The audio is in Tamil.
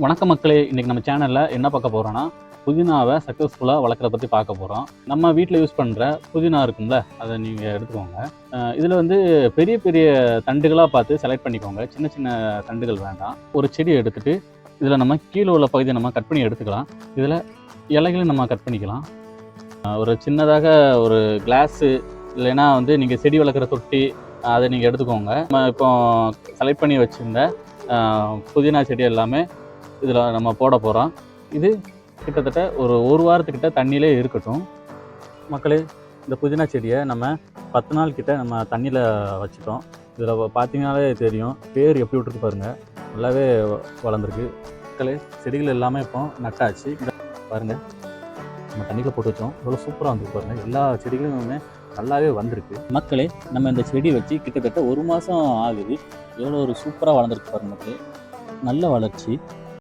வணக்க மக்களே இன்றைக்கி நம்ம சேனலில் என்ன பார்க்க போகிறோன்னா புதினாவை சக்ஸஸ்ஃபுல்லாக வளர்க்குறத பற்றி பார்க்க போகிறோம் நம்ம வீட்டில் யூஸ் பண்ணுற புதினா இருக்கும்ல அதை நீங்கள் எடுத்துக்கோங்க. இதில் வந்து பெரிய பெரிய தண்டுகளாக பார்த்து செலக்ட் பண்ணிக்கோங்க. சின்ன சின்ன தண்டுகள் வேண்டாம். ஒரு செடி எடுத்துகிட்டு இதில் நம்ம கீழே உள்ள பகுதியை நம்ம கட் பண்ணி எடுத்துக்கலாம். இதில் இலைகளையும் நம்ம கட் பண்ணிக்கலாம். ஒரு சின்னதாக ஒரு கிளாஸு இல்லைன்னா வந்து நீங்கள் செடி வளர்க்குற தொட்டி அதை நீங்கள் எடுத்துக்கோங்க. நம்ம இப்போ செலக்ட் பண்ணி வச்சுருந்த புதினா செடி எல்லாமே இதில் நம்ம போட போகிறோம். இது கிட்டத்தட்ட ஒரு ஒரு வாரத்துக்கிட்ட தண்ணியிலே இருக்கட்டும். மக்களே இந்த புதினா செடியை நம்ம பத்து நாள் கிட்ட நம்ம தண்ணியில் வச்சுட்டோம். இதில் பார்த்தீங்கனாலே தெரியும் பேர் எப்படி விட்டுருக்கு பாருங்கள் நல்லாவே வ- வளர்ந்துருக்கு. மக்களே செடிகள் எல்லாமே இப்போ நட்டாச்சு. பாருங்கள் நம்ம தண்ணியில் போட்டு வச்சோம். இவ்வளோ சூப்பராக வந்துருக்கு பாருங்கள் எல்லா செடிகளுமே நல்லாவே வந்திருக்கு. மக்களே நம்ம இந்த செடி வச்சு கிட்டத்தட்ட ஒரு மாதம் ஆகுது. எவ்வளோ ஒரு சூப்பராக வளர்ந்துருக்கு பாருங்க மக்களே. நல்ல வளர்ச்சி.